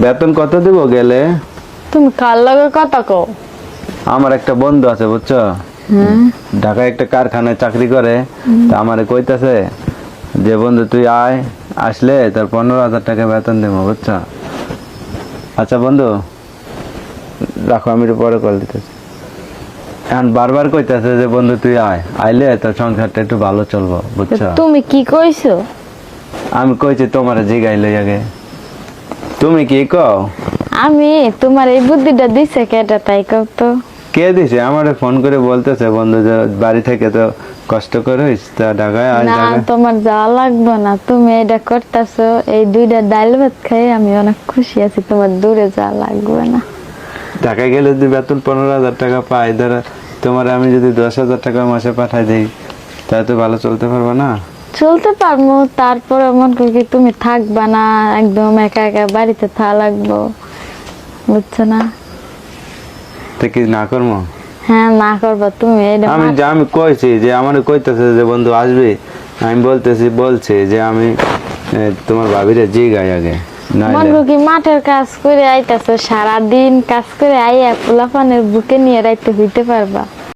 বেতন কত দিব গেলে? তুমি কার লগে কথা কও? আমার একটা বন্ধু আছে বুঝছ? ঢাকায় একটা কারখানায় চাকরি করে। তা আমারে কইতাছে যে বন্ধু তুই আয় আসলে তোর পনেরো হাজার টাকা বেতন দেবো বুঝছ? আচ্ছা বন্ধু রাখো আমি একটু পরে কল দিতেছি। এখন বারবার কইতাছে যে বন্ধু তুই আয় আইলে তোর সংসারটা একটু ভালো চলবো বুঝছ? তুমি কি কইছো? আমি কইছি তোমার জিগাইলে আগে তুমি কি কও? আমি তোমার এই বুদ্ধিটা দিছে কেটা তাই কও তো? কে দিছে? আমার ফোন করে বলতেছে বন্ধু যে বাড়ি থেকে তো কষ্ট করিস তা ঢাকায় আয় না তোমার যাওয়া লাগবে না। তুমি এটা করতেছো এই দুইটা ডাল ভাত খাই আমি অনেক খুশি আছি তোমার দূরে যাওয়া লাগবে না। ঢাকায় গেলে যদি বেতন পনেরো হাজার টাকা পাই ধরো তোমার আমি যদি দশ হাজার টাকা মাসে পাঠাই দিই তাহলে তো ভালো চলতে পারব না? চলতে পারব তারপরে মন করি কি তুমি থাকবা না একদম একা একা বাড়িতে থাকা লাগবো বুঝছ না? তো কি না করব? হ্যাঁ না করবা তুমি আমি যে আমি কইছি যে আমার কইতেছে যে বন্ধু আসবি আমি বলতেছি বলছি যে আমি তোমার ভাবিরে জি গাই আগে মন কি মাঠের কাজ করে আইতাছো সারাদিন কাজ করে আইয়া পোলাপানের বুকে নিয়ে রাইতে হইতে পারবা?